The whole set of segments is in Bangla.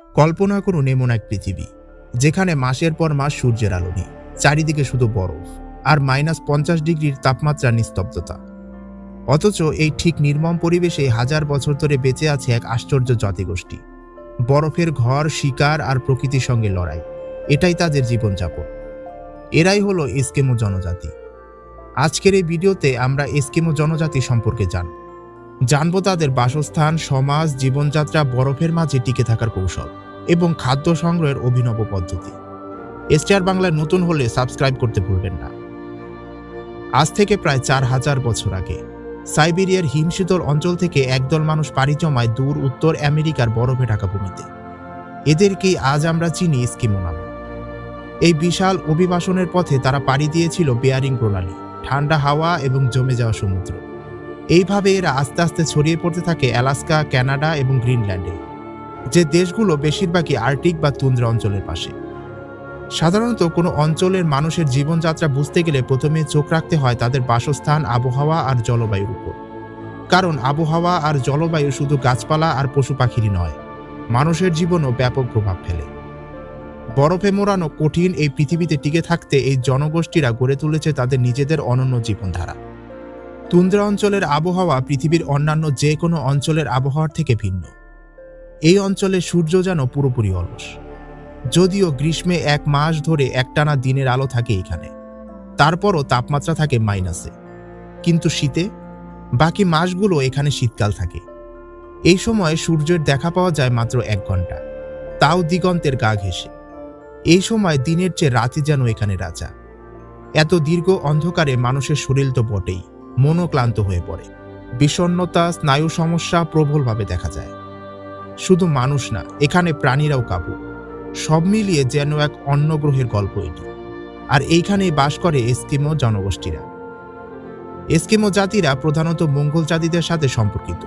কল্পনা করুন এমন এক পৃথিবী, যেখানে মাসের পর মাস সূর্যের আলো নেই, চারিদিকে শুধু বরফ, আর মাইনাস পঞ্চাশ ডিগ্রির তাপমাত্রা নিস্তব্ধতা। অথচ এই ঠিক নির্মম পরিবেশে হাজার বছর ধরে বেঁচে আছে এক আশ্চর্য জাতিগোষ্ঠী। বরফের ঘর, শিকার আর প্রকৃতির সঙ্গে লড়াই, এটাই তাদের জীবনযাপন। এরাই হলো এস্কেমো জনজাতি। আজকের এই ভিডিওতে আমরা এস্কেমো জনজাতি সম্পর্কে জান জানব তাদের বাসস্থান, সমাজ, জীবনযাত্রা, বরফের মাঝে টিকে থাকার কৌশল এবং খাদ্য সংগ্রহের অভিনব পদ্ধতি। এসটিআর বাংলায় নতুন হলে সাবস্ক্রাইব করতে ভুলবেন না। আজ থেকে প্রায় চার হাজার বছর আগে সাইবেরিয়ার হিমশীতল অঞ্চল থেকে একদল মানুষ পাড়ি জমায় দূর, উত্তর আমেরিকার বরফে ঢাকা ভূমিতে। এদেরকেই আজ আমরা চিনি স্কিমো নামে। এই বিশাল অভিবাসনের পথে তারা পাড়ি দিয়েছিল বেয়ারিং প্রণালী, ঠান্ডা হাওয়া এবং জমে যাওয়া সমুদ্র। এইভাবে এরা আস্তে আস্তে ছড়িয়ে পড়তে থাকে অ্যালাস্কা, ক্যানাডা এবং গ্রিনল্যান্ডে, যে দেশগুলো বেশিরভাগই আর্টিক বা তুন্দ্রা অঞ্চলের পাশে। সাধারণত কোনো অঞ্চলের মানুষের জীবনযাত্রা বুঝতে গেলে প্রথমে চোখ রাখতে হয় তাদের বাসস্থান, আবহাওয়া আর জলবায়ুর উপর। কারণ আবহাওয়া আর জলবায়ু শুধু গাছপালা আর পশু পাখিরই নয়, মানুষের জীবনও ব্যাপক প্রভাব ফেলে। বরফে মোড়ানো কঠিন এই পৃথিবীতে টিকে থাকতে এই জনগোষ্ঠীরা গড়ে তুলেছে তাদের নিজেদের অনন্য জীবনধারা। তুন্দ্রা অঞ্চলের আবহাওয়া পৃথিবীর অন্যান্য যে কোনো অঞ্চলের আবহাওয়ার থেকে ভিন্ন। এই অঞ্চলে সূর্য যেন পুরোপুরি অলস। যদিও গ্রীষ্মে এক মাস ধরে একটানা দিনের আলো থাকে এখানে। তারপরও তাপমাত্রা থাকে মাইনাসে। কিন্তু শীতে? বাকি মাসগুলো এখানে শীতকাল থাকে। এই সময় সূর্যের দেখা পাওয়া যায় মাত্র এক ঘণ্টা। তাও দিগন্তের গা ঘেঁষে। এই সময় দিনের চেয়ে রাতে যেন এখানে রাজা। এত দীর্ঘ অন্ধকারে মানুষের শরীর তো বটেই। মনও ক্লান্ত হয়ে পড়ে। বিষণ্ণতা, স্নায়ু সমস্যা প্রবলভাবে দেখা যায়। শুধু মানুষ না, এখানে প্রাণীরাও কাবু। সব মিলিয়ে যেন এক অন্য গ্রহের গল্প এটি। আর এইখানেই বাস করে এস্কিমো জনগোষ্ঠীরা। এস্কিমো জাতিরা প্রধানত মঙ্গল জাতিদের সাথে সম্পর্কিত।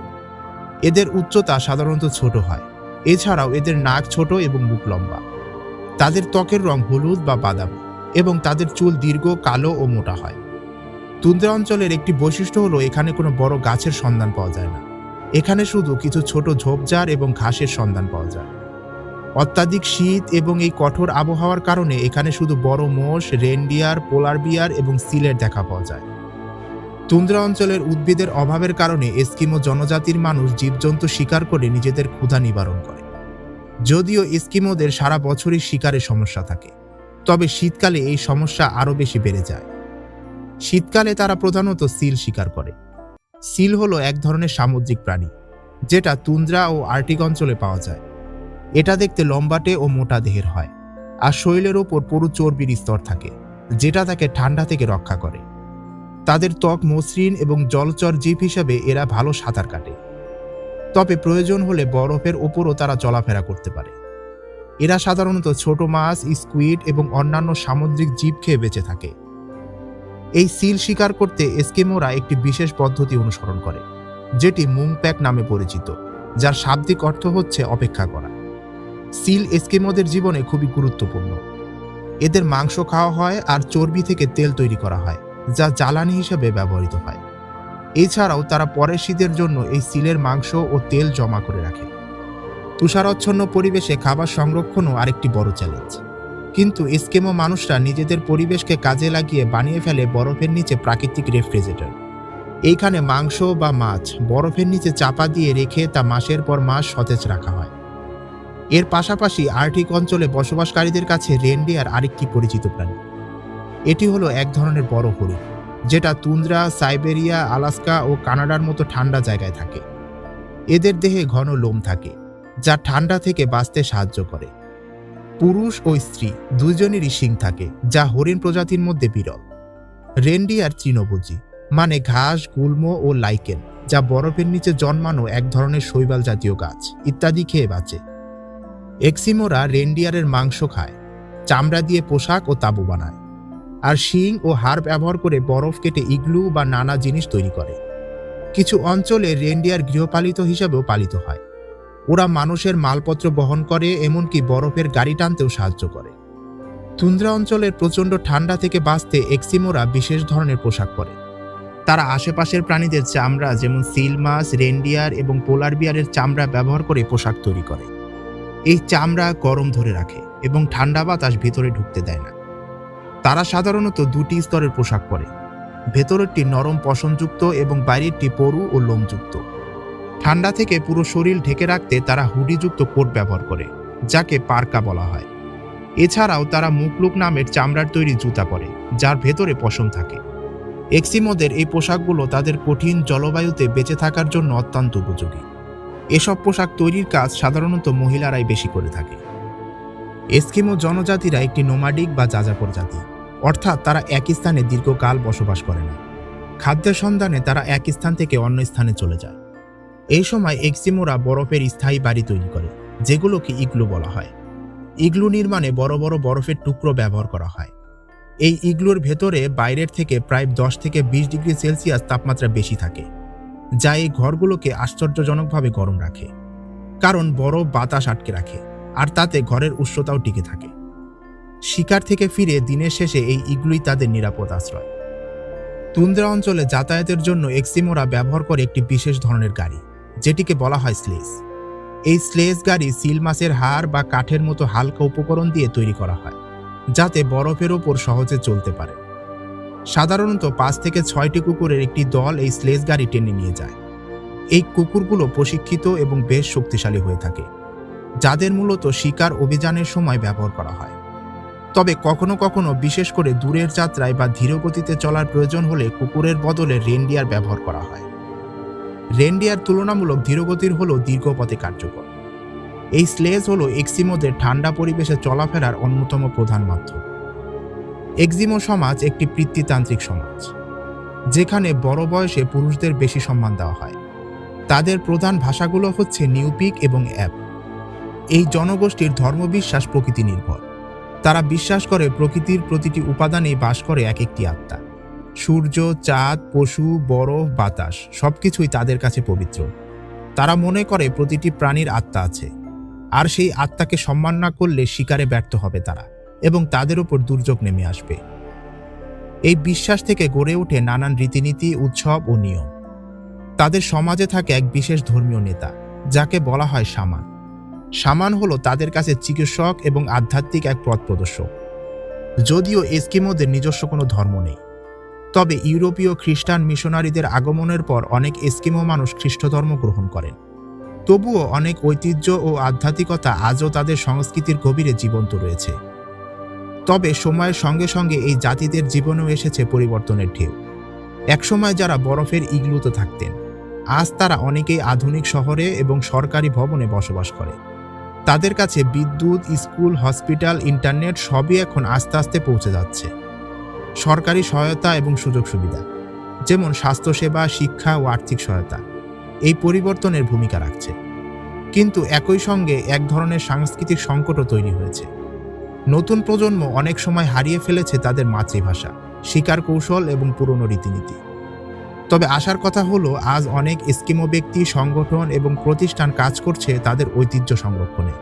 এদের উচ্চতা সাধারণত ছোট হয়। এছাড়াও এদের নাক ছোট এবং মুখ লম্বা। তাদের ত্বকের রং হলুদ বা বাদাম এবং তাদের চুল দীর্ঘ, কালো ও মোটা হয়। তুন্দ্রা অঞ্চলের একটি বৈশিষ্ট্য হলো এখানে কোনো বড় গাছের সন্ধান পাওয়া যায় না। এখানে শুধু কিছু ছোট ঝোপঝাড় এবং ঘাসের সন্ধান পাওয়া যায়। অত্যাধিক শীত এবং এই কঠোর আবহাওয়ার কারণে এখানে শুধু বড় মোষ, রেনডিয়ার, পোলার বিয়ার এবং সিলের দেখা পাওয়া যায়। তুন্দ্রা অঞ্চলের উদ্ভিদের অভাবের কারণে এস্কিমো জনজাতির মানুষ জীবজন্তু শিকার করে নিজেদের ক্ষুধা নিবারণ করে। যদিও এস্কিমোদের সারা বছরই শিকারের সমস্যা থাকে, তবে শীতকালে এই সমস্যা আরও বেশি বেড়ে যায়। শীতকালে তারা প্রধানত সিল শিকার করে। সিল হলো এক ধরনের সামুদ্রিক প্রাণী, যেটা তুন্দ্রা ও আর্টিক অঞ্চলে পাওয়া যায়। এটা দেখতে লম্বাটে ও মোটা দেহের হয়, আর শরীরের ওপর পুরু চর্বির স্তর থাকে, যেটা তাকে ঠান্ডা থেকে রক্ষা করে। তাদের ত্বক মসৃণ এবং জলচর জীব হিসাবে এরা ভালো সাঁতার কাটে। তবে প্রয়োজন হলে বরফের ওপরও তারা চলাফেরা করতে পারে। এরা সাধারণত ছোট মাছ, স্কুইড এবং অন্যান্য সামুদ্রিক জীব খেয়ে বেঁচে থাকে। এই সিল শিকার করতে এস্কিমোরা একটি বিশেষ পদ্ধতি অনুসরণ করে, যেটি মুংপ্যাক নামে পরিচিত, যার শাব্দিক অর্থ হচ্ছে অপেক্ষা করা। সিল এস্কিমোদের জীবনে খুবই গুরুত্বপূর্ণ। এদের মাংস খাওয়া হয় আর চর্বি থেকে তেল তৈরি করা হয়, যা জ্বালানি হিসেবে ব্যবহৃত হয়। এছাড়াও তারা পরের শীতের জন্য এই সিলের মাংস ও তেল জমা করে রাখে। তুষারচ্ছন্ন পরিবেশে খাবার সংরক্ষণও আরেকটি বড় চ্যালেঞ্জ। কিন্তু এস্কেমো মানুষরা নিজেদের পরিবেশকে কাজে লাগিয়ে বানিয়ে ফেলে বরফের নিচে প্রাকৃতিক রেফ্রিজারেটর। এইখানে মাংস বা মাছ বরফের নিচে চাপা দিয়ে রেখে তা মাসের পর মাস সতেজ রাখা হয়। এর পাশাপাশি আর্টিক অঞ্চলে বসবাসকারীদের কাছে রেনডিয়ার আরেকটি পরিচিত প্রাণী। এটি হলো এক ধরনের বড় হরিণ, যেটা তুন্দ্রা, সাইবেরিয়া, আলাস্কা ও কানাডার মতো ঠান্ডা জায়গায় থাকে। এদের দেহে ঘন লোম থাকে, যা ঠান্ডা থেকে বাঁচতে সাহায্য করে। পুরুষ ও স্ত্রী, দুজনেরই শিং থাকে, যা হরিণ প্রজাতির মধ্যে বিরল। রেন্ডিয়ার তৃণভোজী মানে ঘাস, গুল্ম ও লাইকেন, যা বরফের নিচে জন্মানো এক ধরনের শৈবাল জাতীয় গাছ, ইত্যাদি খেয়ে বাঁচে। এক্সিমোরা রেন্ডিয়ারের মাংস খায়, চামড়া দিয়ে পোশাক ও তাঁবু বানায়, আর শিং ও হাড় ব্যবহার করে বরফ কেটে ইগলু বা নানা জিনিস তৈরি করে। কিছু অঞ্চলে রেন্ডিয়ার গৃহপালিত হিসাবেও পালিত হয়। ওরা মানুষের মালপত্র বহন করে, এমনকি বরফের গাড়ি টানতেও সাহায্য করে। তুন্দ্রা অঞ্চলের প্রচণ্ড ঠান্ডা থেকে বাঁচতে এক্সিমোরা বিশেষ ধরনের পোশাক পরে। তারা আশেপাশের প্রাণীদের চামড়া, যেমন সিল মাছ, রেন্ডিয়ার এবং পোলার বিয়ারের চামড়া ব্যবহার করে পোশাক তৈরি করে। এই চামড়া গরম ধরে রাখে এবং ঠান্ডা বাতাস ভেতরে ঢুকতে দেয় না। তারা সাধারণত দুটি স্তরের পোশাক পরে। ভেতরেরটি নরম পশমযুক্ত এবং বাইরেরটি পরু ও লোমযুক্ত। ঠান্ডা থেকে পুরো শরীর ঢেকে রাখতে তারা হুডিযুক্ত কোট ব্যবহার করে, যাকে পার্কা বলা হয়। এছাড়াও তারা মুকলুক নামের চামড়ার তৈরি জুতা পরে, যার ভেতরে পশম থাকে। এক্সিমোদের এই পোশাকগুলো তাদের কঠিন জলবায়ুতে বেঁচে থাকার জন্য অত্যন্ত উপযোগী। এসব পোশাক তৈরির কাজ সাধারণত মহিলারাই বেশি করে থাকে। এস্কিমো জনজাতিরা একটি নোমাডিক বা যাযাবর জাতি, অর্থাৎ তারা এক স্থানে দীর্ঘকাল বসবাস করে না। খাদ্যের সন্ধানে তারা এক স্থান থেকে অন্য স্থানে চলে যায়। এই সময় এক্সিমোরা বরফের স্থায়ী বাড়ি তৈরি করে, যেগুলোকে ইগলু বলা হয়। ইগলু নির্মাণে বড় বড় বরফের টুকরো ব্যবহার করা হয়। এই ইগলুর ভেতরে বাইরের থেকে প্রায় দশ থেকে বিশ ডিগ্রি সেলসিয়াস তাপমাত্রা বেশি থাকে, যা এই ঘরগুলোকে আশ্চর্যজনকভাবে গরম রাখে। কারণ বরফ বাতাস আটকে রাখে, আর তাতে ঘরের উষ্ণতাও টিকে থাকে। শিকার থেকে ফিরে দিনের শেষে এই ইগলুই তাদের নিরাপদ আশ্রয়। তুন্দ্রা অঞ্চলে যাতায়াতের জন্য এক্সিমোরা ব্যবহার করে একটি বিশেষ ধরনের গাড়ি। যেটিকে বলা হয় স্লেস। এই স্লেস গাড়ি সিল মাছের হাড় বা কাঠের মতো হালকা উপকরণ দিয়ে তৈরি করা হয়, যাতে বরফের ওপর সহজে চলতে পারে। সাধারণত পাঁচ থেকে ছয়টি কুকুরের একটি দল এই স্লেজ গাড়ি টেনে নিয়ে যায়। এই কুকুরগুলো প্রশিক্ষিত এবং বেশ শক্তিশালী হয়ে থাকে, যাদের মূলত শিকার অভিযানের সময় ব্যবহার করা হয়। তবে কখনো কখনো বিশেষ করে দূরের যাত্রায় বা ধীরগতিতে চলার প্রয়োজন হলে কুকুরের বদলে রেনডিয়ার ব্যবহার করা হয়। রেনডিয়ার তুলনামূলক ধীরগতির হলেও দীর্ঘ পথে কার্যকর। এই স্লেজ হলো এক্সিমোদের ঠান্ডা পরিবেশে চলাফেরার অন্যতম প্রধান মাধ্যম। এক্সিমো সমাজ একটি পিতৃতান্ত্রিক সমাজ, যেখানে বড় বয়সে পুরুষদের বেশি সম্মান দেওয়া হয়। তাদের প্রধান ভাষাগুলো হচ্ছে নিউপিক এবং অ্যাপ এই জনগোষ্ঠীর ধর্মবিশ্বাস প্রকৃতি নির্ভর। তারা বিশ্বাস করে প্রকৃতির প্রতিটি উপাদানেই বাস করে এক একটি আত্মা। সূর্য, চাঁদ, পশু, বরফ, বাতাস, সবকিছুই তাদের কাছে পবিত্র। তারা মনে করে প্রতিটি প্রাণীর আত্মা আছে। আর সেই আত্মাকে সম্মান না করলে শিকারে ব্যর্থ হবে তারা এবং তাদের উপর দুর্যোগ নেমে আসবে। এই বিশ্বাস থেকে গড়ে ওঠে নানান রীতিনীতি, উৎসব ও নিয়ম। তাদের সমাজে থাকে এক বিশেষ ধর্মীয় নেতা, যাকে বলা হয় সামান সামান হলো তাদের কাছে চিকিৎসক এবং আধ্যাত্মিক এক পথ প্রদর্শক। যদিও এস্কিমোদের নিজস্ব কোনো ধর্ম নেই। তবে ইউরোপীয় খ্রিস্টান মিশনারিদের আগমনের পর অনেক এস্কিমো মানুষ খ্রিস্ট ধর্ম গ্রহণ করেন। তবুও অনেক ঐতিহ্য ও আধ্যাত্মিকতা আজও তাদের সংস্কৃতির গভীরে জীবন্ত রয়েছে। তবে সময়ের সঙ্গে সঙ্গে এই জাতিদের জীবনেও এসেছে পরিবর্তনের ঢেউ। একসময় যারা বরফের ইগলুতে থাকতেন, আজ তারা অনেকেই আধুনিক শহরে এবং সরকারি ভবনে বসবাস করে। তাদের কাছে বিদ্যুৎ, স্কুল, হসপিটাল, ইন্টারনেট সবই এখন আস্তে আস্তে পৌঁছে যাচ্ছে। সরকারি সহায়তা এবং সুযোগ সুবিধা, যেমন স্বাস্থ্যসেবা, শিক্ষা ও আর্থিক সহায়তা। এই পরিবর্তনের ভূমিকা রাখছে। কিন্তু একই সঙ্গে এক ধরনের সাংস্কৃতিক সংকটও তৈরি হয়েছে। নতুন প্রজন্ম অনেক সময় হারিয়ে ফেলেছে তাদের মাতৃভাষা শিকার কৌশল এবং পুরনো রীতিনীতি। তবে আসার কথা হলো, আজ অনেক স্কিমো ব্যক্তি, সংগঠন এবং প্রতিষ্ঠান কাজ করছে তাদের ঐতিহ্য সংরক্ষণে।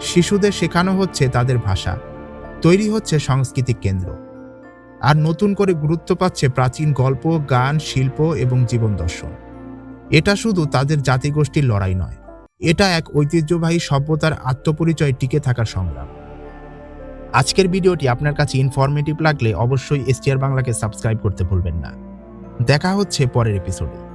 শিশুদের শেখানো হচ্ছে তাদের ভাষা, তৈরি হচ্ছে সাংস্কৃতিক কেন্দ্র। আর নতুন করে গুরুত্ব পাচ্ছে প্রাচীন গল্প, গান, শিল্প এবং জীবন দর্শন। এটা শুধু তাদের জাতিগোষ্ঠীর লড়াই নয়, এটা এক ঐতিহ্যবাহী সভ্যতার আত্মপরিচয় টিকে থাকার সংগ্রাম। আজকের ভিডিওটি আপনার কাছে ইনফরমেটিভ লাগলে অবশ্যই এসটিআর বাংলাকে সাবস্ক্রাইব করতে ভুলবেন না। দেখা হচ্ছে পরের এপিসোডে